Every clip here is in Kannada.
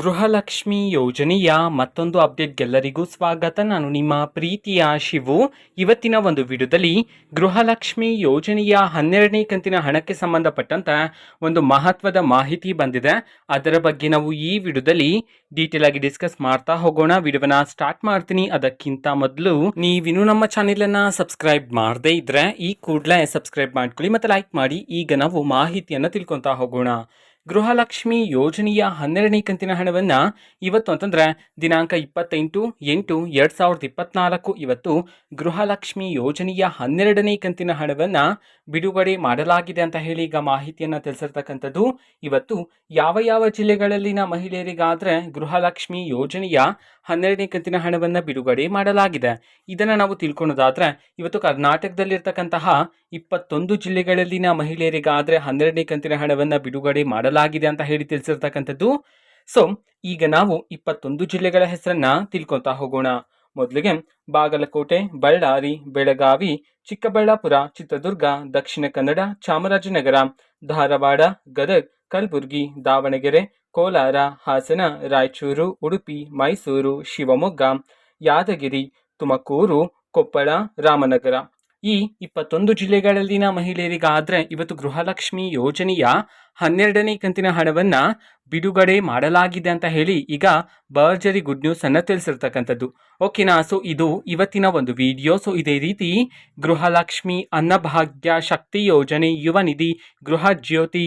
ಗೃಹಲಕ್ಷ್ಮಿ ಯೋಜನೆಯ ಮತ್ತೊಂದು ಅಪ್ಡೇಟ್ಗೆಲ್ಲರಿಗೂ ಸ್ವಾಗತ. ನಾನು ನಿಮ್ಮ ಪ್ರೀತಿಯ ಶಿವು. ಇವತ್ತಿನ ಒಂದು ವಿಡಿಯೋದಲ್ಲಿ ಗೃಹಲಕ್ಷ್ಮಿ ಯೋಜನೆಯ ಹನ್ನೆರಡನೇ ಕಂತಿನ ಹಣಕ್ಕೆ ಸಂಬಂಧಪಟ್ಟಂತ ಒಂದು ಮಹತ್ವದ ಮಾಹಿತಿ ಬಂದಿದೆ. ಅದರ ಬಗ್ಗೆ ನಾವು ಈ ವಿಡಿಯೋದಲ್ಲಿ ಡೀಟೇಲ್ ಆಗಿ ಡಿಸ್ಕಸ್ ಮಾಡ್ತಾ ಹೋಗೋಣ. ವಿಡಿಯೋನ ಸ್ಟಾರ್ಟ್ ಮಾಡ್ತೀನಿ. ಅದಕ್ಕಿಂತ ಮೊದಲು ನೀವಿನ್ನೂ ನಮ್ಮ ಚಾನೆಲನ್ನು ಸಬ್ಸ್ಕ್ರೈಬ್ ಮಾಡದೇ ಇದ್ರೆ ಈ ಕೂಡಲೇ ಸಬ್ಸ್ಕ್ರೈಬ್ ಮಾಡ್ಕೊಳ್ಳಿ ಮತ್ತು ಲೈಕ್ ಮಾಡಿ. ಈಗ ನಾವು ಮಾಹಿತಿಯನ್ನು ತಿಳ್ಕೊತಾ ಹೋಗೋಣ. ಗೃಹಲಕ್ಷ್ಮಿ ಯೋಜನೆಯ ಹನ್ನೆರಡನೇ ಕಂತಿನ ಹಣವನ್ನು ಇವತ್ತು ಅಂತಂದರೆ ದಿನಾಂಕ ಇಪ್ಪತ್ತೆಂಟು, ಎಂಟು, ಎರಡು ಸಾವಿರದ ಇಪ್ಪತ್ನಾಲ್ಕು ಇವತ್ತು ಗೃಹಲಕ್ಷ್ಮಿ ಯೋಜನೆಯ ಹನ್ನೆರಡನೇ ಕಂತಿನ ಹಣವನ್ನು ಬಿಡುಗಡೆ ಮಾಡಲಾಗಿದೆ ಅಂತ ಹೇಳಿ ಈಗ ಮಾಹಿತಿಯನ್ನು ತಿಳಿಸಿರ್ತಕ್ಕಂಥದ್ದು. ಇವತ್ತು ಯಾವ ಯಾವ ಜಿಲ್ಲೆಗಳಲ್ಲಿನ ಮಹಿಳೆಯರಿಗಾದರೆ ಗೃಹಲಕ್ಷ್ಮಿ ಯೋಜನೆಯ ಹನ್ನೆರಡನೇ ಕಂತಿನ ಹಣವನ್ನು ಬಿಡುಗಡೆ ಮಾಡಲಾಗಿದೆ. ಇದನ್ನು ನಾವು ತಿಳ್ಕೊಳ್ಳೋದಾದರೆ, ಇವತ್ತು ಕರ್ನಾಟಕದಲ್ಲಿರ್ತಕ್ಕಂತಹ ಇಪ್ಪತ್ತೊಂದು ಜಿಲ್ಲೆಗಳಲ್ಲಿನ ಮಹಿಳೆಯರಿಗಾದರೆ ಹನ್ನೆರಡನೇ ಕಂತಿನ ಹಣವನ್ನು ಬಿಡುಗಡೆ ಮಾಡಲಾಗಿದೆ ಅಂತ ಹೇಳಿ ತಿಳಿಸಿರ್ತಕ್ಕಂಥದ್ದು. ಸೊ ಈಗ ನಾವು ಇಪ್ಪತ್ತೊಂದು ಜಿಲ್ಲೆಗಳ ಹೆಸರನ್ನು ತಿಳ್ಕೊತಾ ಹೋಗೋಣ. ಮೊದಲಿಗೆ ಬಾಗಲಕೋಟೆ, ಬಳ್ಳಾರಿ, ಬೆಳಗಾವಿ, ಚಿಕ್ಕಬಳ್ಳಾಪುರ, ಚಿತ್ರದುರ್ಗ, ದಕ್ಷಿಣ ಕನ್ನಡ, ಚಾಮರಾಜನಗರ, ಧಾರವಾಡ, ಗದಗ್, ಕಲಬುರಗಿ, ದಾವಣಗೆರೆ ಕೋಲಾರ, ಹಾಸನ, ರಾಯಚೂರು, ಉಡುಪಿ, ಮೈಸೂರು, ಶಿವಮೊಗ್ಗ, ಯಾದಗಿರಿ, ತುಮಕೂರು, ಕೊಪ್ಪಳ, ರಾಮನಗರ. ಈ ಇಪ್ಪತ್ತೊಂದು ಜಿಲ್ಲೆಗಳಲ್ಲಿನ ಮಹಿಳೆಯರಿಗಾದರೆ ಇವತ್ತು ಗೃಹಲಕ್ಷ್ಮಿ ಯೋಜನೆಯ ಹನ್ನೆರಡನೇ ಕಂತಿನ ಹಣವನ್ನ ಬಿಡುಗಡೆ ಮಾಡಲಾಗಿದೆ ಅಂತ ಹೇಳಿ ಈಗ ಬರ್ಜರಿ ಗುಡ್ ನ್ಯೂಸ್ ಅನ್ನು ತಿಳಿಸಿರ್ತಕ್ಕಂಥದ್ದು. ಓಕೆನಾ? ಸೊ ಇದು ಇವತ್ತಿನ ಒಂದು ವಿಡಿಯೋ. ಸೊ ಇದೇ ರೀತಿ ಗೃಹಲಕ್ಷ್ಮಿ ಅನ್ನಭಾಗ್ಯ ಶಕ್ತಿ ಯೋಜನೆ ಯುವ ನಿಧಿ ಗೃಹ ಜ್ಯೋತಿ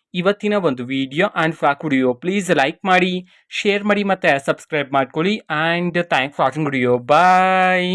ಇವತ್ತಿನ ಒಂದು ವಿಡಿಯೋ ಆ್ಯಂಡ್ ಫ್ಯಾಕ್ ವಿಡಿಯೋ ಪ್ಲೀಸ್ ಲೈಕ್ ಮಾಡಿ ಶೇರ್ ಮಾಡಿ ಮತ್ತು ಸಬ್ಸ್ಕ್ರೈಬ್ ಮಾಡ್ಕೊಳ್ಳಿ. And thank watching video bye